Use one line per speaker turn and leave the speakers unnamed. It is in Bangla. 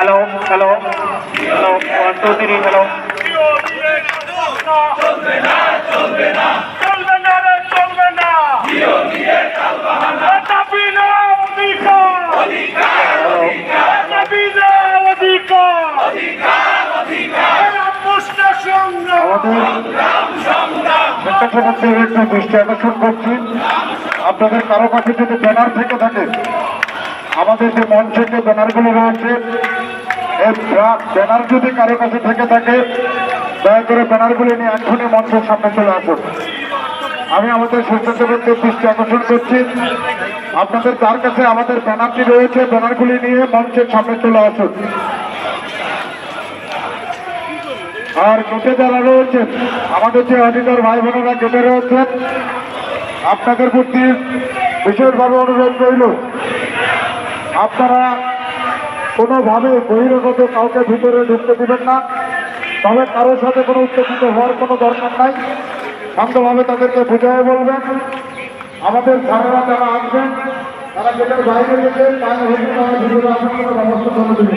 হ্যালো
চলবে না চলবে না চলবে না চলবে
দৃষ্টি আকর্ষণ করছি আপনাদের কারও কাছে যদি ব্যানার থেকে থাকে আমাদের যে মঞ্চে যে ব্যানারগুলো রয়েছে ব্যানার যদি কারও কাছে থেকে থাকে, দয়া করে ব্যানারগুলি নিয়ে এখনই মঞ্চের সামনে চলে আসুন। আমি আমাদের স্বেচ্ছাসেবকদের দৃষ্টি আকর্ষণ করছি। আপনাদের যার কাছে আমাদের ব্যানারটি রয়েছে ব্যানারগুলি নিয়ে মঞ্চের সামনে চলে আসুন। আর গেটে যারা রয়েছেন, আমাদের যে অডিটর ভাই বোনেরা গেটে রয়েছেন, আপনাদের প্রতি বিশেষভাবে অনুরোধ রইল। আপনারা কোনোভাবে বহিরাগত কাউকে ভিতরে ঢুকতে দিবেন না। তবে কারোর সাথে কোনো উত্তেজিত হওয়ার কোনো দরকার নাই। শান্তভাবে তাদেরকে বুঝিয়ে বলবেন। আমাদের স্যারেরা যারা আসবেন তারা গেটের বাইরে তাহলে হয়তো তারা ভিতরে আসার কোনো ব্যবস্থা করে দেবে।